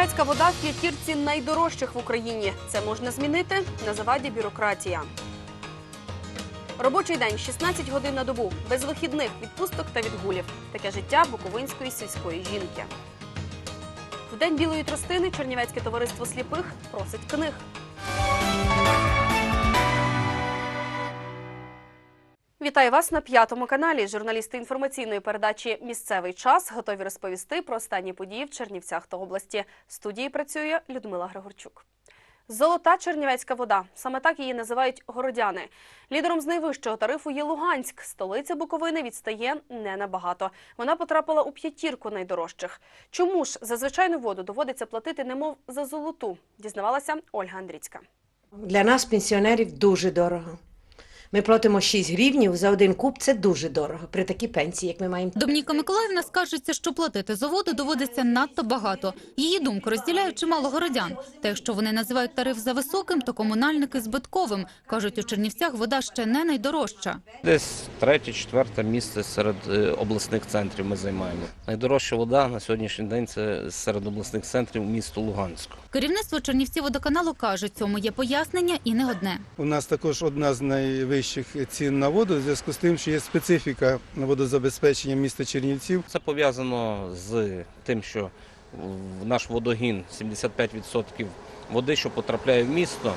Чернівецька вода в п'ятірці найдорожчих в Україні. Це можна змінити на заваді бюрократія. Робочий день 16 годин на добу, без вихідних, відпусток та відгулів. Таке життя буковинської сільської жінки. В день білої тростини Чернівецьке товариство сліпих просить книг. Вітаю вас на п'ятому каналі. Журналісти інформаційної передачі Місцевий час готові розповісти про останні події в Чернівцях та області. В студії працює Людмила Григорчук. Золота чернівецька вода. Саме так її називають городяни. Лідером з найвищого тарифу є Луганськ. Столиця Буковини відстає не набагато. Вона потрапила у п'ятірку найдорожчих. Чому ж за звичайну воду доводиться платити немов за золоту? Дізнавалася Ольга Андріцька. Для нас, пенсіонерів, дуже дорого. Ми платимо 6 гривнів за один куб. Це дуже дорого при такій пенсії, як ми маємо. Домніка Миколаївна скаржиться, що платити за воду доводиться надто багато. Її думку розділяють чимало городян. Та якщо вони називають тариф за високим, то комунальники збитковим. Кажуть, у Чернівцях вода ще не найдорожча. Десь третє, четверте місце серед е, обласних центрів ми займаємо. Найдорожча вода на сьогоднішній день це серед обласних центрів місто Луганську. Керівництво Чернівці водоканалу каже, цьому є пояснення і не одне. У нас також одна з найвищих цін на воду в зв'язку з тим, що є специфіка водозабезпечення міста Чернівців. Це пов'язано з тим, що наш водогін 75% води, що потрапляє в місто,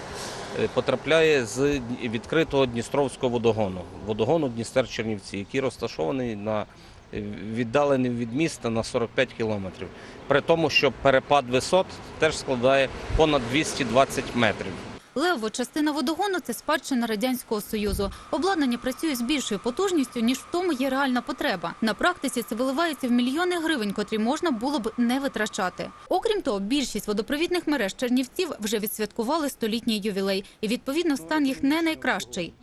е, потрапляє з відкритого Дністровського водогону, водогону Дністер Чернівці, який розташований на е, віддалений від міста на 45 кілометрів. При тому, що перепад висот теж складає понад 220 метрів. Левова частина водогону це спадщина радянського союзу. Обладнання працює з більшою потужністю, ніж в тому є реальна потреба. На практиці це виливається в мільйони гривень, котрі можна було б не витрачати. Окрім того, більшість водопровідних мереж Чернівців вже відсвяткували столітній ювілей, і відповідно стан їх не найкращий.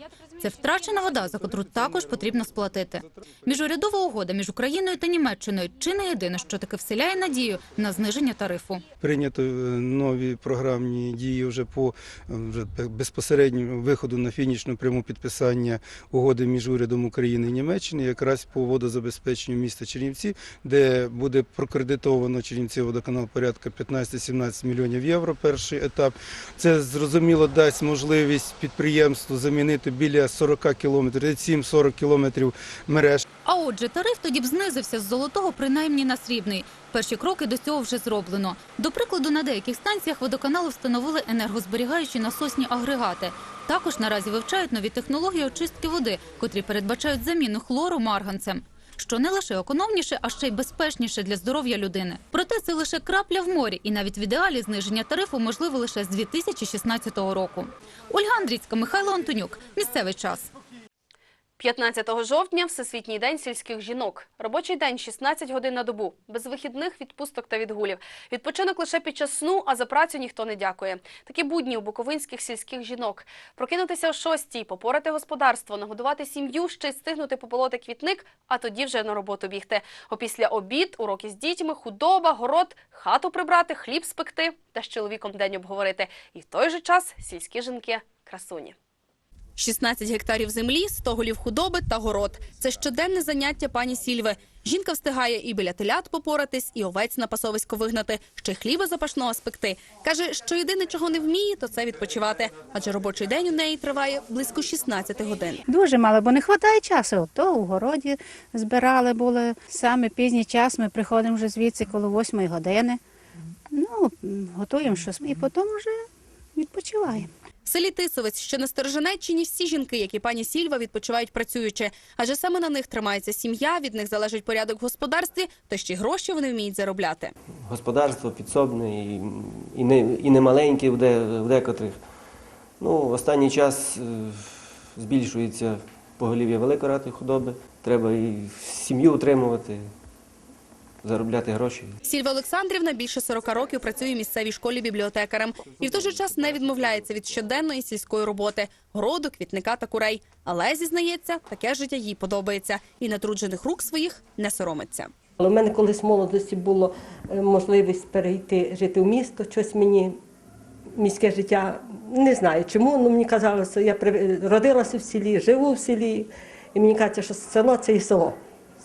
Це втрачена вода, за котру також потрібно сплатити. Міжурядова угода між Україною та Німеччиною чи не єдине, що таки вселяє надію на зниження тарифу. Прийнято нові програмні дії вже по вже безпосередньому виходу на фінішну пряму підписання угоди між урядом України і Німеччини, якраз по водозабезпеченню міста Чернівці, де буде прокредитовано Чернівці водоканал порядка 15-17 мільйонів євро. Перший етап. Це зрозуміло дасть можливість підприємству замінити біля 40 кілометрів, 37-40 кілометрів мереж. А отже, тариф тоді б знизився з золотого принаймні на срібний. Перші кроки до цього вже зроблено. До прикладу, на деяких станціях водоканалу встановили енергозберігаючі насосні агрегати. Також наразі вивчають нові технології очистки води, котрі передбачають заміну хлору марганцем. Що не лише економніше, а ще й безпечніше для здоров'я людини. Проте це лише крапля в морі, і навіть в ідеалі зниження тарифу можливо лише з 2016 року. Ольга Андрійська, Михайло Антонюк. Місцевий час. 15 жовтня – Всесвітній день сільських жінок. Робочий день – 16 годин на добу. Без вихідних, відпусток та відгулів. Відпочинок лише під час сну, а за працю ніхто не дякує. Такі будні у буковинських сільських жінок. Прокинутися о шостій, попорати господарство, нагодувати сім'ю, ще й стигнути пополоти квітник, а тоді вже на роботу бігти. Опісля обід, уроки з дітьми, худоба, город, хату прибрати, хліб спекти та з чоловіком день обговорити. І в той же час сільські жінки – красуні. 16 гектарів землі, 100 голів худоби та город. Це щоденне заняття пані Сільви. Жінка встигає і біля телят попоратись, і овець на пасовисько вигнати, ще хліба запашного спекти. Каже, що єдине, чого не вміє, то це відпочивати. Адже робочий день у неї триває близько 16 годин. Дуже мало, бо не вистачає часу. То у городі збирали були. Саме пізній час ми приходимо вже звідси коло восьмої години. Ну, готуємо щось і потім вже відпочиваємо. Селі Тисовець, що на Сторожинеччині, всі жінки, як і пані Сільва, відпочивають працюючи. Адже саме на них тримається сім'я, від них залежить порядок в господарстві, то ще й гроші вони вміють заробляти. господарство підсобне і, і, не, і не маленьке в, де, в декотрих. Ну, останній час е, збільшується поголів'я великої худоби. Треба і сім'ю утримувати, заробляти гроші. Сільва Олександрівна більше 40 років працює в місцевій школі бібліотекарем і в той же час не відмовляється від щоденної сільської роботи городу, квітника та курей. Але зізнається, таке життя їй подобається і натруджених рук своїх не соромиться. Але в мене колись в молодості було е, можливість перейти жити в місто. Щось мені міське життя не знаю чому. Ну мені казалося, я родилася в селі, живу в селі, і мені кажеться, що село це і село.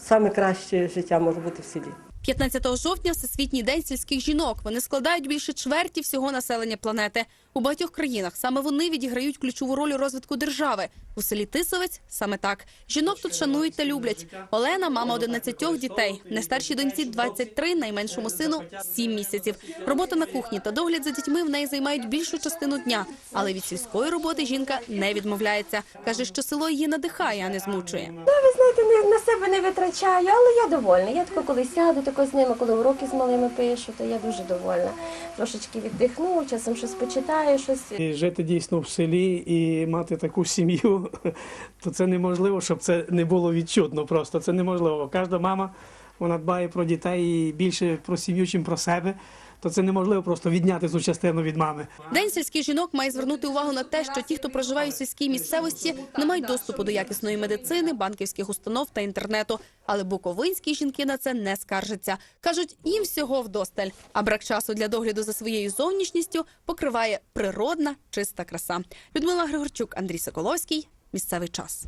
Саме краще життя може бути в селі. 15 жовтня Всесвітній день сільських жінок. Вони складають більше чверті всього населення планети. У багатьох країнах саме вони відіграють ключову роль у розвитку держави. У селі Тисовець саме так. Жінок тут шанують та люблять. Олена, мама 11 дітей. Найстаршій доньці 23, найменшому сину 7 місяців. Робота на кухні та догляд за дітьми в неї займають більшу частину дня. Але від сільської роботи жінка не відмовляється. Каже, що село її надихає, а не змучує. Ви знаєте, не, на себе не витрачаю, але я довольна. Я тако коли сяду, тако з ними, коли уроки з малими пишу, то я дуже довольна. Трошечки віддихну, часом щось почитаю, щось. Жити дійсно в селі і мати таку сім'ю, то це неможливо, щоб це не було відчутно. Просто це неможливо. Кожна мама вона дбає про дітей і більше про сім'ю, чим про себе. То це неможливо просто відняти цю частину від мами. День сільських жінок має звернути увагу на те, що ті, хто проживає у сільській місцевості, не мають доступу до якісної медицини, банківських установ та інтернету. Але буковинські жінки на це не скаржаться. кажуть, їм всього вдосталь. А брак часу для догляду за своєю зовнішністю покриває природна чиста краса. Людмила Григорчук, Андрій Соколовський. Місцевий час.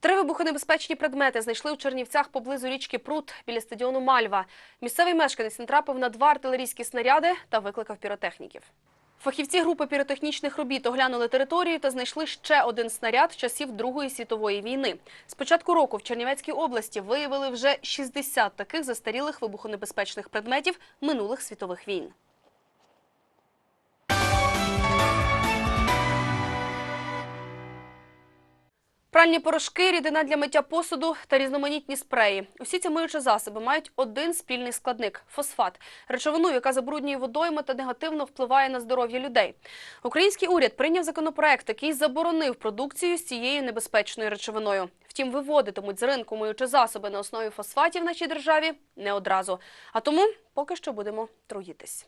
Три вибухонебезпечні предмети знайшли у Чернівцях поблизу річки Прут біля стадіону Мальва. Місцевий мешканець натрапив на два артилерійські снаряди та викликав піротехніків. Фахівці групи піротехнічних робіт оглянули територію та знайшли ще один снаряд часів Другої світової війни. З початку року в Чернівецькій області виявили вже 60 таких застарілих вибухонебезпечних предметів минулих світових війн. Пральні порошки, рідина для миття посуду та різноманітні спреї. Усі ці миючі засоби мають один спільний складник фосфат, речовину, яка забруднює водойми та негативно впливає на здоров'я людей. Український уряд прийняв законопроект, який заборонив продукцію з цією небезпечною речовиною. Втім, виводитимуть з ринку миючі засоби на основі фосфатів в нашій державі не одразу. А тому поки що будемо труїтись.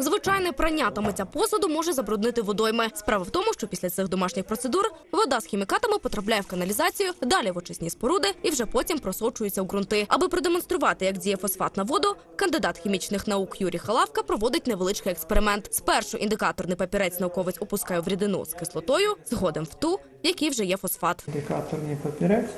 Звичайне прання та миття посуду може забруднити водойми. Справа в тому, що після цих домашніх процедур вода з хімікатами потрапляє в каналізацію, далі в очисні споруди і вже потім просочується у ґрунти. Аби продемонструвати, як діє фосфат на воду, кандидат хімічних наук Юрій Халавка проводить невеличкий експеримент. Спершу індикаторний папірець науковець опускає в рідину з кислотою, згодом в ту, в вже є фосфат. Індикаторний папірець.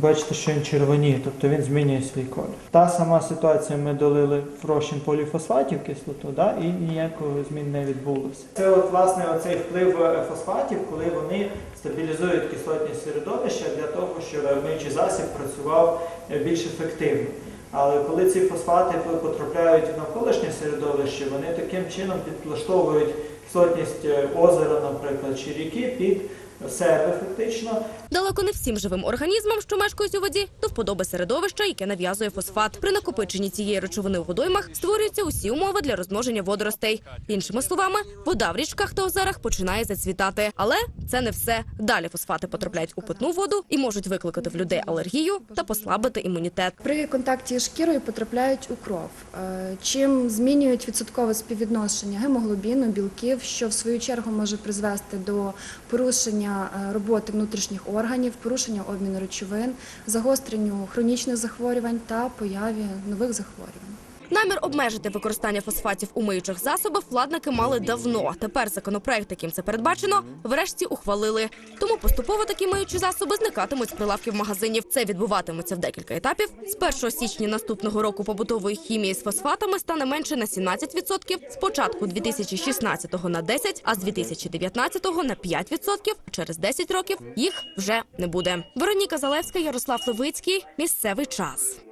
Бачите, що він червоніє, тобто він змінює свій колір. Та сама ситуація ми долили в розчин поліфосфатів кислоту, да, і ніякого змін не відбулося. Це от власне оцей вплив е, фосфатів, коли вони стабілізують кислотні середовища для того, щоб миючий засіб працював е, більш ефективно. Але коли ці фосфати потрапляють в навколишнє середовище, вони таким чином підлаштовують кислотність е, озера, наприклад, чи ріки під себе фактично. Далеко не всім живим організмам, що мешкають у воді, до вподоби середовища, яке нав'язує фосфат. При накопиченні цієї речовини у водоймах створюються усі умови для розмноження водоростей. Іншими словами, вода в річках та озерах починає зацвітати. Але це не все. Далі фосфати потрапляють у питну воду і можуть викликати в людей алергію та послабити імунітет. При контакті з шкірою потрапляють у кров, е, чим змінюють відсоткове співвідношення гемоглобіну, білків, що в свою чергу може призвести до порушення е, роботи внутрішніх органів, порушення обміну речовин, загостренню хронічних захворювань та появі нових захворювань. Намір обмежити використання фосфатів у миючих засобах владники мали давно. Тепер законопроект, яким це передбачено, врешті ухвалили. Тому поступово такі миючі засоби зникатимуть з прилавків магазинів. Це відбуватиметься в декілька етапів. З 1 січня наступного року побутової хімії з фосфатами стане менше на 17%, з початку 2016-го на 10%, а з 2019-го на 5%. Через 10 років їх вже не буде. Вероніка Залевська, Ярослав Левицький. Місцевий час.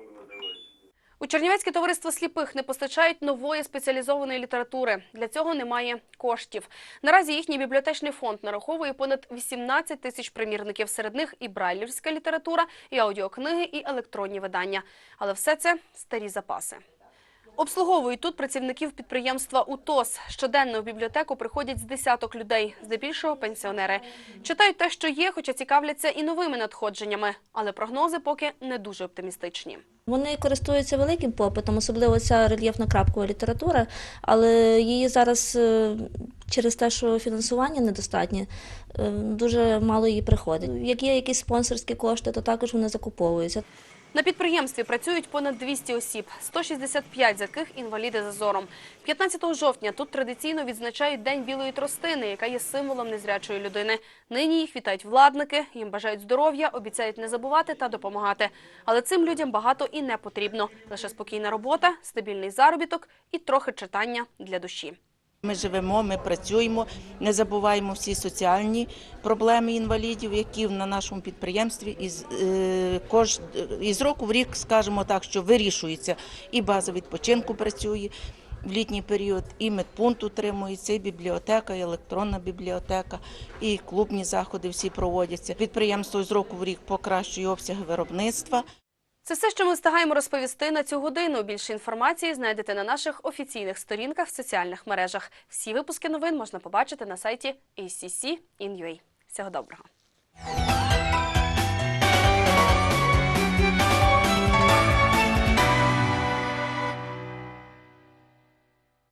У Чернівецьке товариство сліпих не постачають нової спеціалізованої літератури. Для цього немає коштів. Наразі їхній бібліотечний фонд нараховує понад 18 тисяч примірників. Серед них і брайлівська література, і аудіокниги, і електронні видання. Але все це старі запаси. Обслуговують тут працівників підприємства УТОС. Щоденно в бібліотеку приходять з десяток людей, здебільшого пенсіонери. Читають те, що є, хоча цікавляться і новими надходженнями. Але прогнози поки не дуже оптимістичні. Вони користуються великим попитом, особливо ця рельєфно-крапкова література, але її зараз е, через те, що фінансування недостатнє, е, дуже мало її приходить. Як є якісь спонсорські кошти, то також вони закуповуються. На підприємстві працюють понад 200 осіб, 165 з яких інваліди за зором. 15 жовтня тут традиційно відзначають День білої тростини, яка є символом незрячої людини. Нині їх вітають владники, їм бажають здоров'я, обіцяють не забувати та допомагати. Але цим людям багато і не потрібно. Лише спокійна робота, стабільний заробіток і трохи читання для душі. Ми живемо, ми працюємо, не забуваємо всі соціальні проблеми інвалідів, які на нашому підприємстві із, е, кож, із року в рік, скажімо так, що вирішується. І база відпочинку працює в літній період, і медпункт утримується, і бібліотека, і електронна бібліотека, і клубні заходи всі проводяться. Підприємство з року в рік покращує обсяги виробництва. Це все, що ми встигаємо розповісти на цю годину. Більше інформації знайдете на наших офіційних сторінках в соціальних мережах. Всі випуски новин можна побачити на сайті ACC.in.ua. Всього доброго!